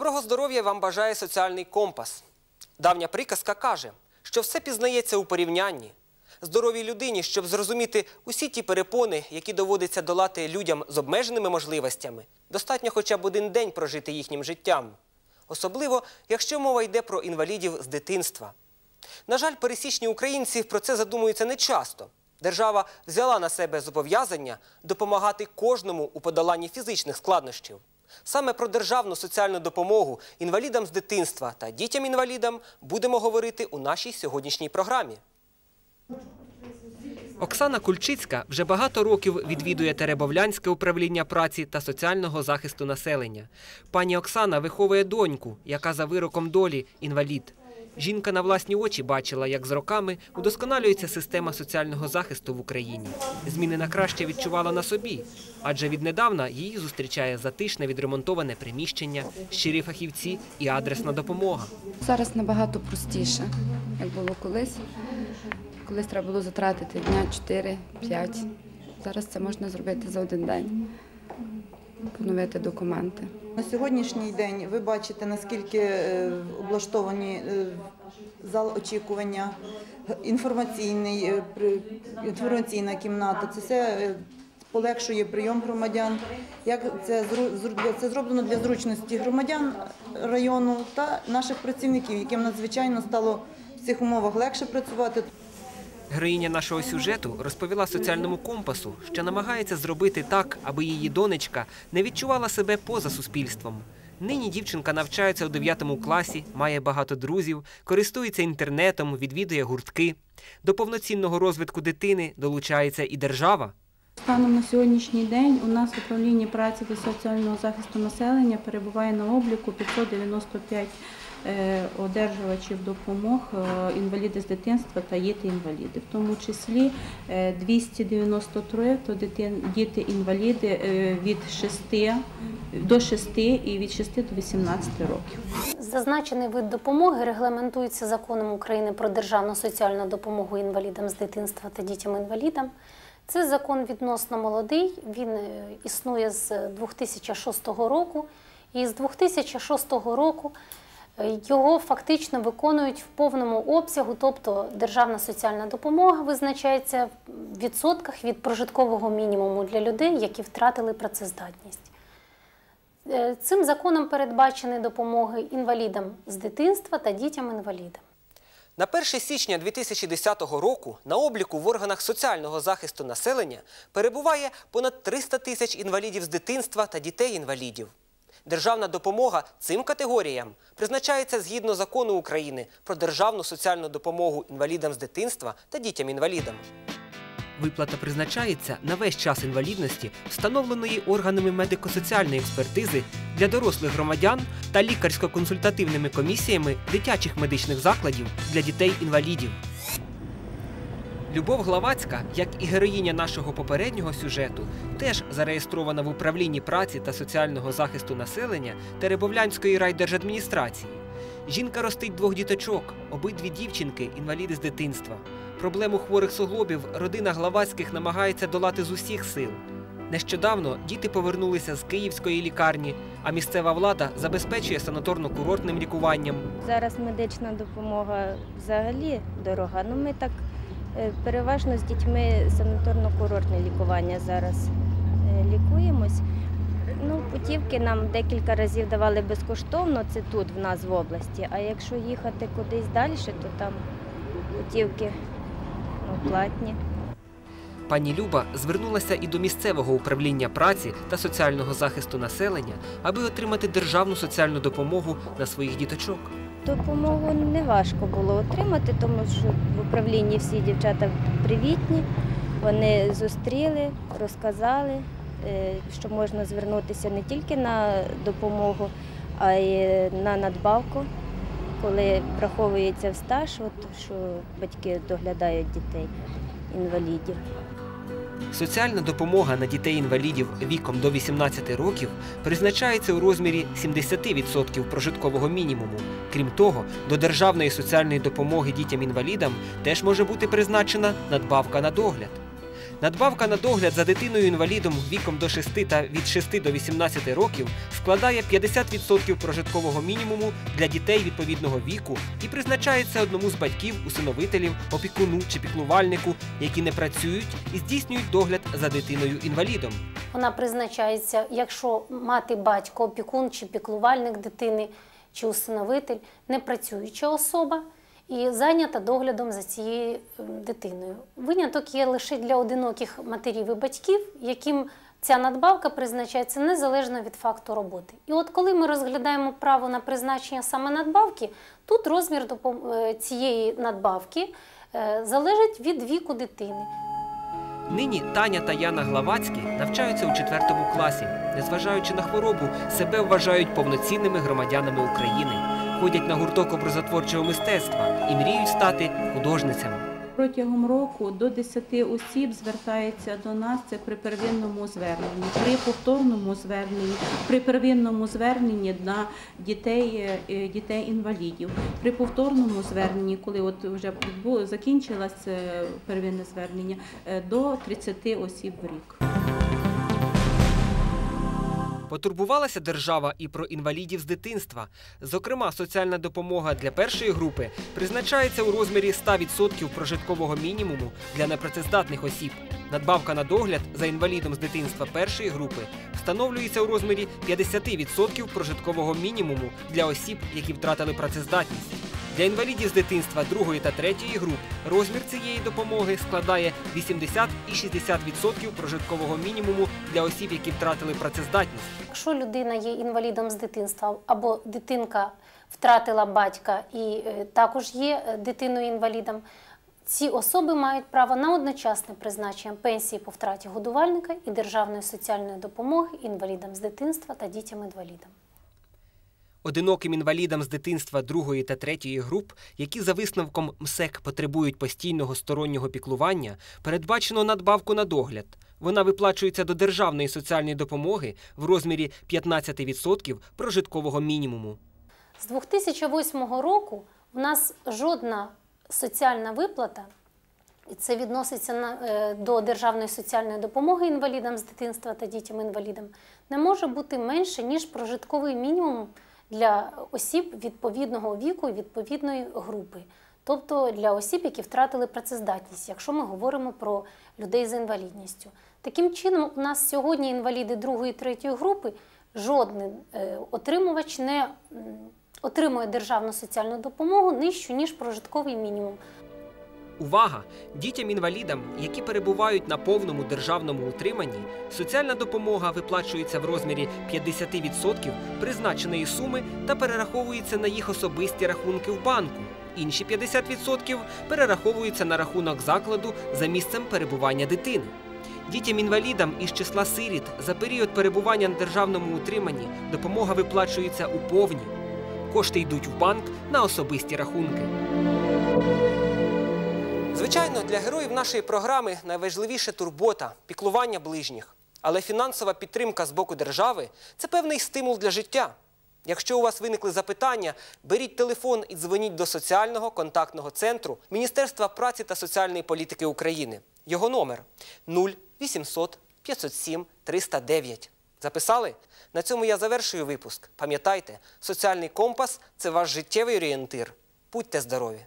Доброго здоров'я вам бажає соціальний компас. Давня приказка каже, що все пізнається у порівнянні. Здоровій людині, щоб зрозуміти усі ті перепони, які доводиться долати людям з обмеженими можливостями, достатньо хоча б один день прожити їхнім життям. Особливо, якщо мова йде про інвалідів з дитинства. На жаль, пересічні українці про це задумуються нечасто. Держава взяла на себе зобов'язання допомагати кожному у подоланні фізичних складнощів. Саме про державну соціальну допомогу інвалідам з дитинства та дітям-інвалідам будемо говорити у нашій сьогоднішній програмі. Оксана Кульчицька вже багато років відвідує Теребовлянське управління праці та соціального захисту населення. Пані Оксана виховує доньку, яка за вироком долі інвалід. Жінка на власні очі бачила, як з роками удосконалюється система соціального захисту в Україні. Зміни на краще відчувала на собі, адже віднедавна її зустрічає затишне відремонтоване приміщення, щирі фахівці і адресна допомога. Зараз набагато простіше, як було колись. Колись треба було затратити дня 4-5. Зараз це можна зробити за один день, поновити документи. На сьогоднішній день ви бачите, наскільки е, облаштовані е, зал очікування, е, інформаційна кімната. Це все полегшує прийом громадян. Як це це зроблено для зручності громадян району та наших працівників, яким надзвичайно стало в цих умовах легше працювати. Героїня нашого сюжету розповіла соціальному компасу, що намагається зробити так, аби її донечка не відчувала себе поза суспільством. Нині дівчинка навчається у 9 класі, має багато друзів, користується інтернетом, відвідує гуртки. До повноцінного розвитку дитини долучається і держава. Станом на сьогоднішній день у нас в управлінні праці та соціального захисту населення перебуває на обліку 595 е, одержувачів допомог е, інваліди з дитинства та діти-інваліди. В тому числі е, 293 то діти-інваліди е, від 6 до 6 і від 6 до 18 років. Зазначений вид допомоги регламентується законом України про державну соціальну допомогу інвалідам з дитинства та дітям-інвалідам. Це закон відносно молодий, він е, існує з 2006 року. І з 2006 року е, його фактично виконують в повному обсягу, тобто державна соціальна допомога визначається в відсотках від прожиткового мінімуму для людей, які втратили працездатність. Е, Цим законом передбачені допомоги інвалідам з дитинства та дітям-інвалідам. На 1 січня 2010 року на обліку в органах соціального захисту населення перебуває понад 300 тисяч інвалідів з дитинства та дітей-інвалідів. Державна допомога цим категоріям призначається згідно закону України про державну соціальну допомогу інвалідам з дитинства та дітям-інвалідам. Виплата призначається на весь час інвалідності, встановленої органами медико-соціальної експертизи для дорослих громадян та лікарсько-консультативними комісіями дитячих медичних закладів для дітей-інвалідів. Любов Главацька, як і героїня нашого попереднього сюжету, теж зареєстрована в управлінні праці та соціального захисту населення Теребовлянської райдержадміністрації. Жінка ростить двох діточок, обидві дівчинки інваліди з дитинства. Проблему хворих суглобів родина Главацьких намагається долати з усіх сил. Нещодавно діти повернулися з київської лікарні, а місцева влада забезпечує санаторно-курортним лікуванням. Зараз медична допомога взагалі дорога. Ну ми так переважно з дітьми санаторно-курортне лікування зараз е, лікуємось. Ну, путівки нам декілька разів давали безкоштовно, це тут в нас в області. А якщо їхати кудись далі, то там путівки ну, платні. Пані Люба звернулася і до місцевого управління праці та соціального захисту населення, аби отримати державну соціальну допомогу на своїх діточок. Допомогу не важко було отримати, тому що в управлінні всі дівчата привітні. Вони зустріли, розказали, е, що можна звернутися не тільки на допомогу, а й на надбавку, коли враховується в стаж, от, що батьки доглядають дітей інвалідів. Соціальна допомога на дітей-інвалідів віком до 18 років призначається у розмірі 70% прожиткового мінімуму. Крім того, до державної соціальної допомоги дітям-інвалідам теж може бути призначена надбавка на догляд. Надбавка на догляд за дитиною-інвалідом віком до 6 та від 6 до 18 років складає 50% прожиткового мінімуму для дітей відповідного віку і призначається одному з батьків, усиновителів, опікуну чи піклувальнику, які не працюють і здійснюють догляд за дитиною-інвалідом. Вона призначається, якщо мати батько, опікун чи піклувальник дитини чи усиновитель, непрацююча особа і зайнята доглядом за цією ем, дитиною. Виняток є лише для одиноких матерів і батьків, яким ця надбавка призначається незалежно від факту роботи. І от коли ми розглядаємо право на призначення саме надбавки, тут розмір е, цієї надбавки е, залежить від віку дитини. Нині Таня та Яна Главацькі навчаються у четвертому класі. Незважаючи на хворобу, себе вважають повноцінними громадянами України, ходять на гурток образотворчого мистецтва і мріють стати художницями. Протягом року до 10 осіб звертається до нас це при первинному зверненні, при повторному зверненні, при первинному зверненні на дітей, е, дітей інвалідів. При повторному зверненні, коли от вже закінчилось е, первинне звернення, е, до 30 осіб в рік. Потурбувалася держава і про інвалідів з дитинства. Зокрема, соціальна допомога для першої групи призначається у розмірі 100% прожиткового мінімуму для непрацездатних осіб. Надбавка на догляд за інвалідом з дитинства першої групи встановлюється у розмірі 50% прожиткового мінімуму для осіб, які втратили працездатність. Для інвалідів з дитинства другої та третьої груп розмір цієї допомоги складає 80 і 60% прожиткового мінімуму для осіб, які втратили працездатність. Якщо людина є інвалідом з дитинства або дитинка втратила батька і е, також є е, дитиною-інвалідом, ці особи мають право на одночасне призначення пенсії по втраті годувальника і державної соціальної допомоги інвалідам з дитинства та дітям-інвалідам. Одиноким інвалідам з дитинства другої та третьої груп, які за висновком МСЕК потребують постійного стороннього піклування, передбачено надбавку на догляд. Вона виплачується до державної соціальної допомоги в розмірі 15% прожиткового мінімуму. З 2008 року у нас жодна соціальна виплата, і це відноситься е, до державної соціальної допомоги інвалідам з дитинства та дітям-інвалідам, не може бути менше, ніж прожитковий мінімум для осіб відповідного віку і відповідної групи. Тобто для осіб, які втратили працездатність, якщо ми говоримо про людей з інвалідністю. Таким чином, у нас сьогодні інваліди другої і третьої групи е, отримувач не отримує державну соціальну допомогу нижчу, ніж прожитковий мінімум. Увага! Дітям-інвалідам, які перебувають на повному державному утриманні, соціальна допомога виплачується в розмірі 50% призначеної суми та перераховується на їх особисті рахунки в банку. Інші 50% перераховуються на рахунок закладу за місцем перебування дитини. Дітям-інвалідам із числа сиріт за період перебування на державному утриманні допомога виплачується у повні. Кошти йдуть в банк на особисті рахунки. Звичайно, для героїв нашої програми найважливіше турбота, піклування ближніх. Але фінансова підтримка з боку держави це певний стимул для життя. Якщо у вас виникли запитання, беріть телефон і дзвоніть до соціального контактного центру Міністерства праці та соціальної політики України. Його номер 0800 507 309. Записали? На цьому я завершую випуск. Пам'ятайте, соціальний компас це ваш життєвий орієнтир. Будьте здорові!